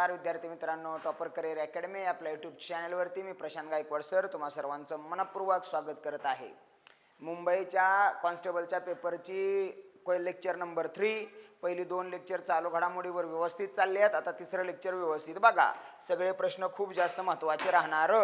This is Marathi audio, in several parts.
नमस्कार विद्यार्थी मित्रांनो. टॉपर करिअर अकॅडमी आपल्या यूट्यूब चॅनलवरती मी प्रशांत गायकवाड सर तुम्हा सर्वांचं मनपूर्वक स्वागत करत आहे. मुंबईच्या कॉन्स्टेबलच्या पेपरची लेक्चर नंबर थ्री पहिली दोन लेक्चर चालू घडामोडीवर व्यवस्थित चालले आहेत. आता तिसरं लेक्चर व्यवस्थित बघा. सगळे प्रश्न खूप जास्त महत्त्वाचे राहणार.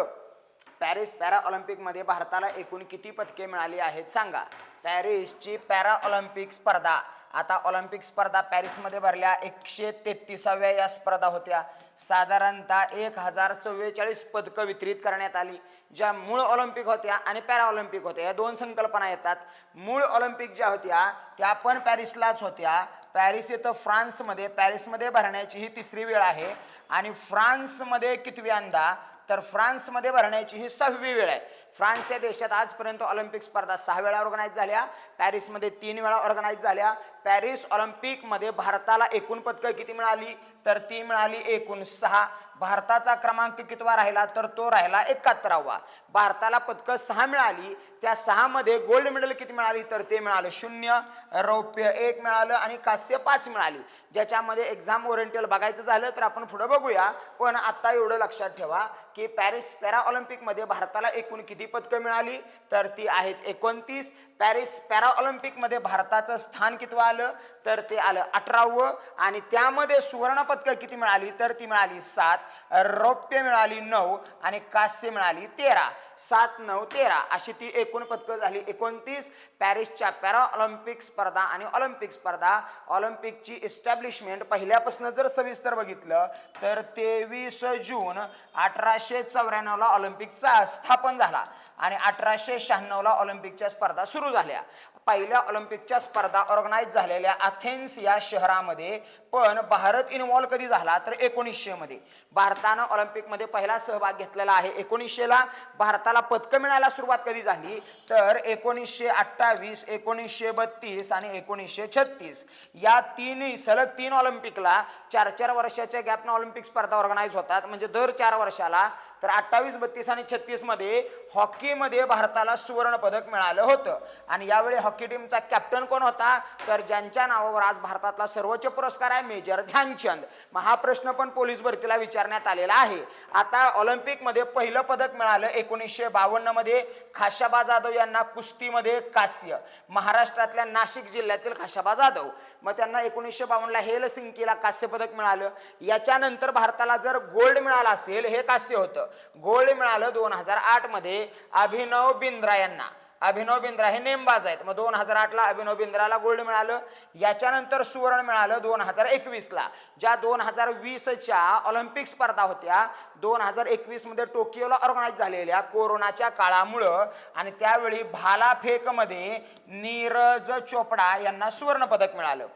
पॅरिस पॅरा ऑलिम्पिकमध्ये भारताला एकूण किती पदके मिळाली आहेत सांगा. पॅरिसची पॅरा ऑलिम्पिक स्पर्धा. आता ऑलिम्पिक स्पर्धा पॅरिसमध्ये भरल्या. एकशे तेहतीसाव्या या स्पर्धा होत्या. साधारणतः एक हजार चव्वेचाळीस पदकं वितरित करण्यात आली. ज्या मूळ ऑलिम्पिक होत्या आणि पॅरा ऑलिम्पिक होत्या. या दोन संकल्पना येतात. मूळ ऑलिम्पिक ज्या होत्या त्या पण पॅरिसलाच होत्या. पॅरिस येतं फ्रान्समध्ये. पॅरिसमध्ये भरण्याची ही तिसरी वेळ आहे. आणि फ्रान्समध्ये कितव्यांदा? तर फ्रान्समध्ये भरण्याची ही सहावी वेळ आहे. फ्रान्स या देशात आजपर्यंत ऑलिम्पिक स्पर्धा सहा वेळा ऑर्गनाईज झाल्या. पॅरिसमध्ये तीन वेळा ऑर्गनाईज झाल्या. पॅरिस ऑलिम्पिकमध्ये भारताला एकूण पदकं किती मिळाली? तर ती मिळाली एकूण सहा. भारताचा क्रमांक कितवा राहिला? तर तो राहिला एकाहत्तरावा. भारताला पदकं सहा मिळाली. त्या सहामध्ये गोल्ड मेडल किती मिळाली? तर ते मिळालं शून्य रौप्य एक मिळालं आणि कांस्य पाच मिळाली. ज्याच्यामध्ये एक्झाम ओरिएंटल बघायचं झालं तर आपण पुढं बघूया. पण आत्ता एवढं लक्षात ठेवा की पॅरिस पॅरा ऑलिम्पिकमध्ये भारताला एकूण किती पदकं मिळाली? तर ती आहेत एकोणतीस. पॅरिस पॅरा ऑलिम्पिकमध्ये भारताचं स्थान कितवं आलं? तर ते आलं अठरावं आणि त्यामध्ये सुवर्णपदकं किती मिळाली? तर ती मिळाली सात रौप्य मिळाली नऊ आणि कांस्य मिळाली तेरा. सात नऊ तेरा. अशी ती एकूण पदकं झाली एकोणतीस. पॅरिसच्या पॅरा ऑलिम्पिक स्पर्धा आणि ऑलिम्पिक स्पर्धा. ऑलिम्पिकची इस्टॅब्लिशमेंट पहिल्यापासून जर सविस्तर बघितलं तर तेवीस जून अठराशे चौऱ्याण्णवला ऑलिम्पिकचा स्थापन झाला. आणि अठराशे शहाण्णवला ऑलिम्पिकच्या स्पर्धा सुरू झाल्या. पहिल्या ऑलिम्पिकच्या स्पर्धा ऑर्गनाईज झालेल्या अथेन्स या शहरामध्ये पण भारत इन्व्हॉल्व कधी झाला तर एकोणीसशेमध्ये भारतानं ऑलिम्पिकमध्ये पहिला सहभाग घेतलेला आहे एकोणीसशेला. भारताला पदकं मिळायला सुरुवात कधी झाली तर एकोणीसशे अठ्ठावीस एकोणीसशे बत्तीस आणि एकोणीसशे छत्तीस. या तीन सलग तीन ऑलिम्पिकला चार चार वर्षाच्या गॅपनं ऑलिम्पिक स्पर्धा ऑर्गनाईज होतात. म्हणजे दर चार वर्षाला तर अठ्ठावीस बत्तीस आणि छत्तीसमध्ये हॉकीमध्ये भारताला सुवर्ण पदक मिळालं होतं. आणि यावेळी हॉकी टीमचा कॅप्टन कोण होता? तर ज्यांच्या नावावर आज भारतातला सर्वोच्च पुरस्कार आहे मेजर ध्यानचंद. मग हा प्रश्न पण पोलीस भरतीला विचारण्यात आलेला आहे. आता ऑलिम्पिकमध्ये पहिलं पदक मिळालं एकोणीसशे बावन्नमध्ये खाशाबा जाधव यांना कुस्तीमध्ये कास्य. महाराष्ट्रातल्या नाशिक जिल्ह्यातील खाशाबा जाधव. मग त्यांना एकोणीसशे बावन्नला हेलसिंकीला कांस्य पदक मिळालं. याच्यानंतर भारताला जर गोल्ड मिळालं असेल हे कांस्य होतं. गोल्ड मिळालं दोन हजार आठमध्ये अभिनव बिंद्रा यांना. अभिनव बिंद्रा हे नेमबाज आहेत. मग दोन हजार आठला अभिनव बिंद्राला गोल्ड मिळालं. याच्यानंतर सुवर्ण मिळालं दोन हजार एकवीसला. ज्या दोन हजार वीसच्या ऑलिम्पिक स्पर्धा होत्या दोन हजार एकवीसमध्ये टोकियोला ऑर्गनाईज झालेल्या कोरोनाच्या काळामुळं आणि त्यावेळी भालाफेकमध्ये नीरज चोपडा यांना सुवर्णपदक मिळालं.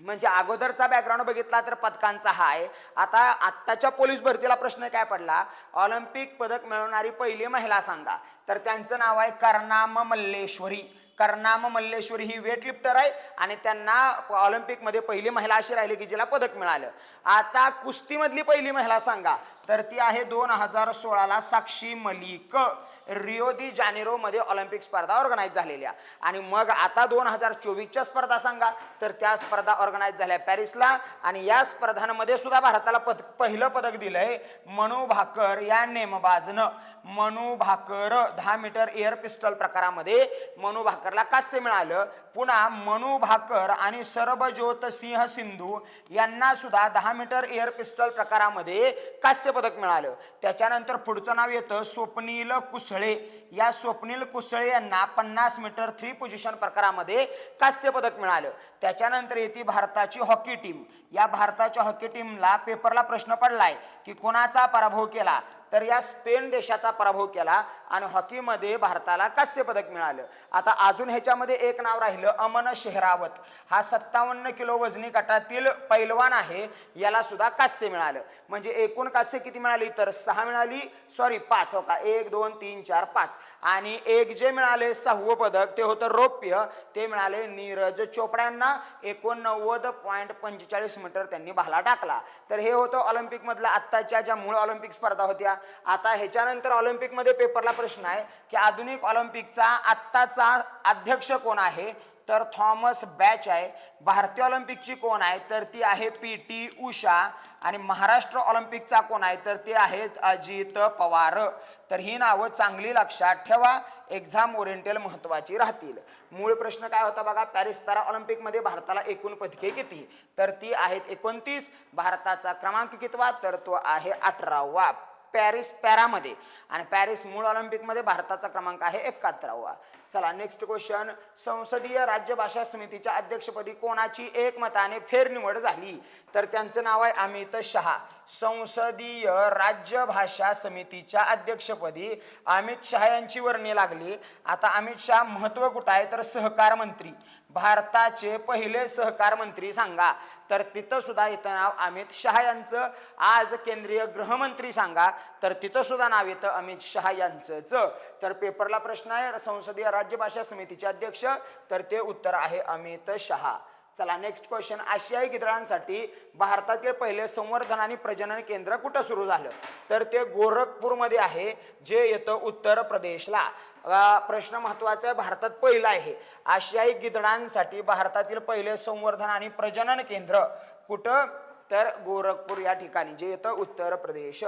म्हणजे अगोदरचा बॅकग्राऊंड बघितला तर पदकांचा हा आहे आता आत्ताच्या पोलीस भरतीला प्रश्न काय पडला? ऑलिम्पिक पदक मिळवणारी पहिली महिला सांगा. तर त्यांचं नाव आहे कर्णाम मल्लेश्वरी. कर्णाम मल्लेश्वरी ही वेट लिफ्टर आहे आणि त्यांना ऑलिम्पिकमध्ये पहिली महिला अशी राहिली की जिला पदक मिळालं. आता कुस्तीमधली पहिली महिला सांगा. तर ती आहे दोन हजार सोळाला साक्षी मलिक. रिओ दी जानेरोमध्ये ऑलिम्पिक स्पर्धा ऑर्गनाईज झालेल्या. आणि मग आता दोन हजार चोवीसच्या स्पर्धा सांगा. तर त्या स्पर्धा ऑर्गनाईज झाल्या पॅरिसला आणि या स्पर्धांमध्ये सुद्धा भारताला पद पहिलं पदक दिलंय मनू भाकर या नेमबाजनं. मनू भाकर दहा मीटर एअर पिस्टल प्रकारामध्ये मनू भाकरला कांस्य मिळालं. पुन्हा मनू भाकर आणि सर्वज्योत सिंह सिंधू यांना सुद्धा दहा मीटर एअर पिस्टल प्रकारामध्ये कांस्य पदक मिळालं. त्याच्यानंतर पुढचं नाव येतं स्वप्नील कुस कुसळे या स्वप्नील कुसळे यांना पन्नास मीटर थ्री पोझिशन प्रकारामध्ये कांस्य पदक मिळालं. त्याच्यानंतर येते भारताची हॉकी टीम या भारताच्या हॉकी टीमला पेपरला प्रश्न पडलाय की कोणाचा पराभव केला? तर या स्पेन देशाचा पराभव केला आणि हॉकीमध्ये भारताला कांस्य पदक मिळालं. आता अजून ह्याच्यामध्ये एक नाव राहिलं अमन शेहरावत. हा सत्तावन्न किलो वजनी गटातील पैलवान आहे. याला सुद्धा कांस्य मिळालं. म्हणजे एकूण कांस्य किती मिळाली? तर सहा मिळाली. सॉरी पाच. हो का? एक दोन तीन चार पाच. आणि एक जे मिळाले सहावं पदक ते होतं रौप्य. ते मिळाले नीरज चोपड्यांना एकोणनव्वद पॉईंट पंचेचाळीस मीटर त्यांनी भाला टाकला. तर हे होतं ऑलिम्पिकमधल्या आत्ताच्या ज्या मूळ ऑलिम्पिक स्पर्धा होत्या. आता ह्याच्यानंतर ऑलिम्पिकमध्ये पेपरला प्रश्न आहे की आधुनिक ऑलिम्पिकचा आत्ताचा अध्यक्ष कोण आहे? तर थॉमस बॅच आहे. भारतीय ऑलिम्पिकची कोण आहे? तर ती आहे पी टी उषा. आणि महाराष्ट्र ऑलिम्पिकचा कोण आहे? तर ते आहेत अजित पवार. तर ही नावं चांगली लक्षात ठेवा. एक्झाम ओरिएंटेल महत्त्वाची राहतील. मूळ प्रश्न काय होता बघा? पॅरिस पॅरा ऑलिम्पिकमध्ये भारताला एकूण पदके किती? तर ती आहेत एकोणतीस. भारताचा क्रमांक कितवा? तर तो आहे अठरावा. पॅरिस पॅरामध्ये. आणि पॅरिस मूळ ऑलिम्पिकमध्ये भारताचा क्रमांक आहे एकाहत्तरावा. चला नेक्स्ट क्वेश्चन संसदीय राज्य भाषा समितीच्या अध्यक्षपदी कोणाची एकमताने फेरनिवड झाली? तर त्यांचं नाव आहे अमित शहा. संसदीय राज्य भाषा समितीच्या अध्यक्षपदी अमित शहा यांची वर्णी लागली. आता अमित शहा महत्त्व कुठं आहे? तर सहकार मंत्री. भारताचे पहिले सहकार मंत्री सांगा. तर तिथं सुद्धा इथं नाव अमित शहा यांचं. आज केंद्रीय गृहमंत्री सांगा. तर तिथं सुद्धा नाव येतं अमित शहा यांचंच. तर पेपरला प्रश्न आहे. संसदीय राज्यभाषा समितीचे अध्यक्ष तर ते उत्तर आहे अमित शहा. चला नेक्स्ट क्वेश्चन आशियाई गिधळांसाठी भारतातील पहिले संवर्धन आणि प्रजनन केंद्र कुठं सुरू झालं? तर ते गोरखपूरमध्ये आहे जे येतं उत्तर प्रदेशला. प्रश्न महत्त्वाचा आहे. भारतात पहिला आहे. आशियाई गिधडांसाठी भारतातील पहिले संवर्धन आणि प्रजनन केंद्र कुठं? तर गोरखपूर या ठिकाणी जे येतं उत्तर प्रदेश.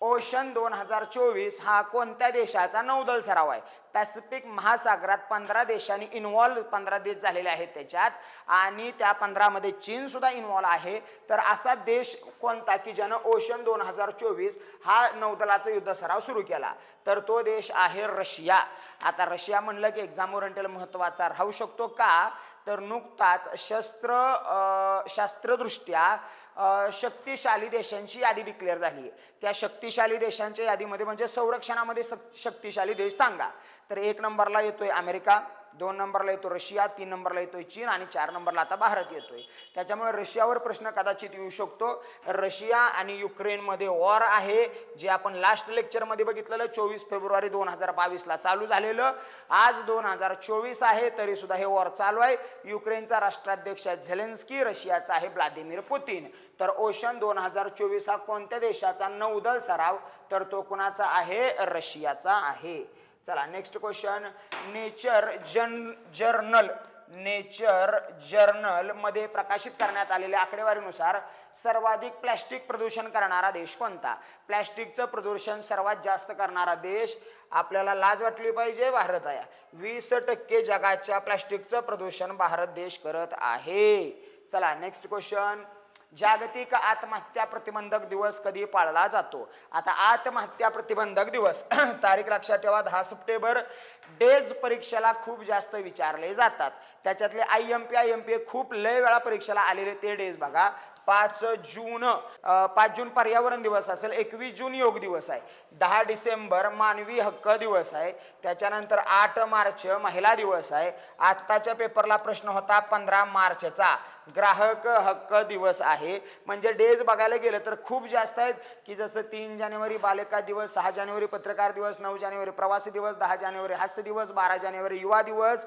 ओशन दोन हजार चोवीस हा कोणत्या देशाचा नौदल सराव आहे? पॅसिफिक महासागरात पंधरा देशांनी इन्व्हॉल्व पंधरा देश झालेले आहेत त्याच्यात. आणि त्या पंधरामध्ये चीनसुद्धा इन्व्हॉल्व आहे. तर असा देश कोणता की ज्यानं ओशन दोन हजार चोवीस हा नौदलाचा युद्ध सराव सुरू केला? तर तो देश आहे रशिया. आता रशिया म्हणलं की एक्झाम ओरिएंटल महत्त्वाचा राहू शकतो का? तर नुकताच शस्त्र शास्त्रदृष्ट्या शक्तिशाली देशांची यादी डिक्लेअर झाली आहे. त्या शक्तिशाली देशांच्या यादीमध्ये म्हणजे संरक्षणामध्ये शक्तिशाली देश सांगा. तर एक नंबरला येतोय अमेरिका. दोन नंबरला येतो रशिया तीन नंबरला येतोय चीन आणि चार नंबरला आता भारत येतोय. त्याच्यामुळे रशियावर प्रश्न कदाचित येऊ शकतो. रशिया आणि युक्रेनमध्ये वॉर आहे जे आपण लास्ट लेक्चरमध्ये बघितलेलं चोवीस फेब्रुवारी दोन हजार बावीसला चालू झालेलं. आज दोन हजार चोवीस आहे तरी सुद्धा हे वॉर चालू आहे. युक्रेनचा राष्ट्राध्यक्ष आहे झेलेन्स्की रशियाचा आहे व्लादिमीर पुतीन तर ओशन दोन हजार चोवीस हा कोणत्या देशाचा? नौदल सराव. तर तो कुणाचा आहे? रशियाचा आहे. चला नेक्स्ट क्वेश्चन नेचर जन जर्नल नेचर जर्नलमध्ये प्रकाशित करण्यात आलेल्या आकडेवारीनुसार सर्वाधिक प्लॅस्टिक प्रदूषण करणारा देश कोणता? प्लॅस्टिकचं प्रदूषण सर्वात जास्त करणारा देश आपल्याला लाज वाटली पाहिजे भारत आहे. वीस टक्के जगाच्या प्लॅस्टिकचं प्रदूषण भारत देश करत आहे. चला नेक्स्ट क्वेश्चन जागतिक आत्महत्या प्रतिबंधक दिवस कधी पाळला जातो? आता आत्महत्या प्रतिबंधक दिवस. तारीख लक्षात ठेवा दहा सप्टेंबर. डेज परीक्षेला खूप जास्त विचारले जातात. त्याच्यातले I M P I M P खूप लय वेळा परीक्षेला आलेले ते डेज बघा. पाच जून पाच जून पर्यावरण दिवस असेल एकवीस जून योग दिवस आहे. दहा डिसेंबर मानवी हक्क दिवस आहे. त्याच्यानंतर आठ मार्च महिला दिवस आहे. आत्ताच्या पेपरला प्रश्न होता पंधरा मार्चचा. ग्राहक हक्क दिवस आहे. म्हणजे डेज बघायला गेलं तर खूप जास्त आहेत की जसं तीन जानेवारी बालिका दिवस सहा जानेवारी पत्रकार दिवस नऊ जानेवारी प्रवासी दिवस दहा जानेवारी हास्य दिवस बारा जानेवारी युवा दिवस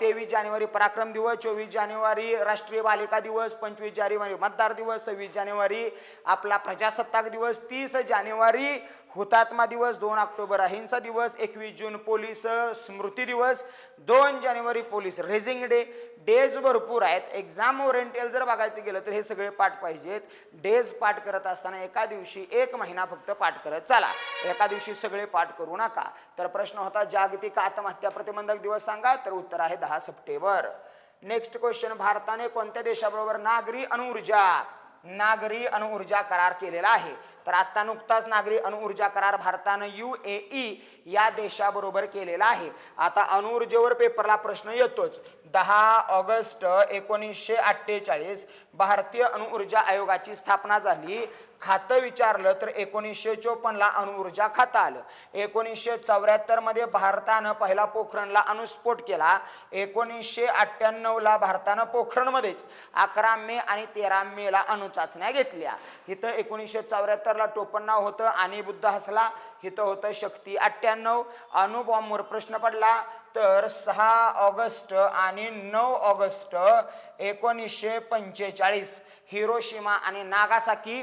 तेवीस जानेवारी पराक्रम दिवस चोवीस जानेवारी राष्ट्रीय बालिका दिवस पंचवीस जानेवारी मतदार दिवस सव्वीस जानेवारी आपला प्रजासत्ताक दिवस तीस जानेवारी हुतात्मा दिवस दोन ऑक्टोबर अहिंसा दिवस एकवीस जून पोलीस स्मृती दिवस दोन जानेवारी पोलीस रेझिंग डे. डेज भरपूर आहेत. एक्झाम ओरिएंटेल जर बघायचं गेलं तर हे सगळे पाठ पाहिजेत. डेज पाठ करत असताना एका दिवशी एक महिना फक्त पाठ करत चला. एका दिवशी सगळे पाठ करू नका. तर प्रश्न होता जागतिक आत्महत्या प्रतिबंधक दिवस सांगा? तर उत्तर आहे दहा सप्टेंबर. नेक्स्ट क्वेश्चन भारताने कोणत्या देशाबरोबर नागरी अणुऊर्जा नागरी अणुऊर्जा करार केलेला आहे? तर आता नुकताच नागरी अणुऊर्जा करार भारतानं यू ए ई या देशाबरोबर केलेला आहे. आता अणुऊर्जेवर पेपरला प्रश्न येतोच. दहा ऑगस्ट एकोणीसशे अठ्ठेचाळीस भारतीय अणुऊर्जा आयोगाची स्थापना झाली. खातं विचारलं तर एकोणीसशे चोपन्नला अणुऊर्जा खातं आलं. एकोणीसशे चौऱ्याहत्तरमध्ये भारतानं पहिला पोखरणला अणुस्फोट केला. एकोणीसशे अठ्ठ्याण्णवला भारतानं पोखरणमध्येच अकरा मे आणि तेरा मेला अणुचाचण्या घेतल्या. इथं एकोणीसशे चौऱ्याहत्तर टोपण नाव होतं आणि बुद्ध हसला इथं होतं शक्ती. अठ्ठ्याण्णव अणुबॉम्बवर प्रश्न पडला तर सहा ऑगस्ट आणि नऊ ऑगस्ट एकोणीसशे पंचेचाळीस हिरोशिमा आणि नागासाकी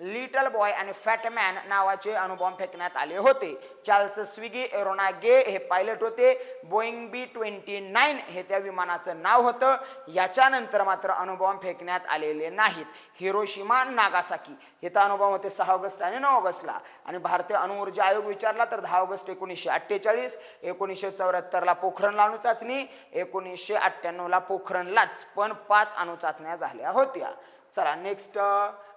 लिटल बॉय आणि फॅटमॅन नावाचे अणुबॉम्ब फेकण्यात आले होते. चार्ल्स स्विगी एरोना गे हे पायलट होते. बोईंग बी ट्वेंटी नाईन हे त्या विमानाचं नाव होतं. याच्यानंतर मात्र अणुबॉम्ब फेकण्यात आलेले नाहीत. Hiroshima Nagasaki. हे तर अणुबॉम्ब होते सहा ऑगस्ट आणि नऊ ऑगस्टला. आणि भारतीय अणुऊर्जा आयोग विचारला तर दहा ऑगस्ट एकोणीसशे अठ्ठेचाळीस एकोणीसशे चौऱ्याहत्तरला पोखरणला अणुचाचणी एकोणीसशे अठ्ठ्याण्णवला पोखरणलाच पण पाच अणुचाचण्या झाल्या होत्या. चला नेक्स्ट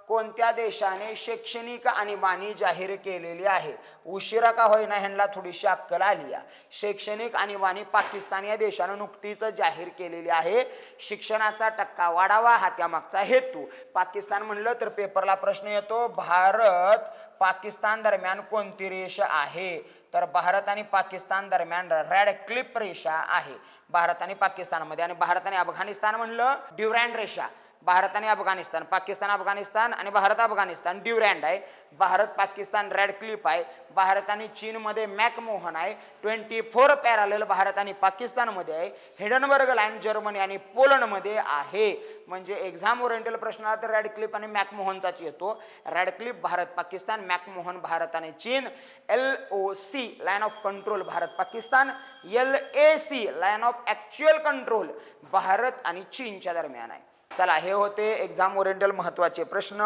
कोणत्या देशाने शैक्षणिक आणीबाणी जाहीर केलेली आहे? उशिरा का होईना ह्यांना थोडीशी अक्कल आली आहे शैक्षणिक आणीबाणी पाकिस्तान या देशानं नुकतीच जाहीर केलेली आहे. शिक्षणाचा टक्का वाढावा हा त्यामागचा हेतू. पाकिस्तान म्हणलं तर पेपरला प्रश्न येतो भारत पाकिस्तान दरम्यान कोणती रेष आहे? तर भारत आणि पाकिस्तान दरम्यान रेड क्लिप रेषा आहे. भारत आणि पाकिस्तानमध्ये आणि भारत आणि अफगाणिस्तान म्हणलं ड्युरँड रेषा. भारत आणि अफगाणिस्तान पाकिस्तान अफगाणिस्तान आणि भारत अफगाणिस्तान. ड्युरँड आहे. भारत पाकिस्तान रेड क्लिप आहे. भारत आणि चीनमध्ये मॅकमोहन आहे. ट्वेंटी फोर पॅरालेल भारत आणि पाकिस्तानमध्ये आहे. हिडनबर्ग लाईन जर्मनी आणि पोलंडमध्ये आहे. म्हणजे एक्झाम ओरिएंटल प्रश्न आला तर रेड क्लिप आणि मॅकमोहनचाच येतो. Red clip Bharat Pakistan McMahon Bharat आणि चीन. L O C line of control Bharat Pakistan. L A C line of actual control Bharat आणि चीनच्या दरम्यान आहे. चला हे होते एक्झाम ओरिएंटल महत्त्वाचे प्रश्न.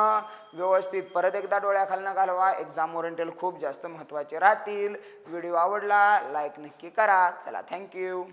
व्यवस्थित परत एकदा डोळ्याखालनं घालवा. एक्झाम ओरिएंटल खूप जास्त महत्त्वाचे राहतील. व्हिडिओ आवडला लाईक नक्की करा. चला थँक्यू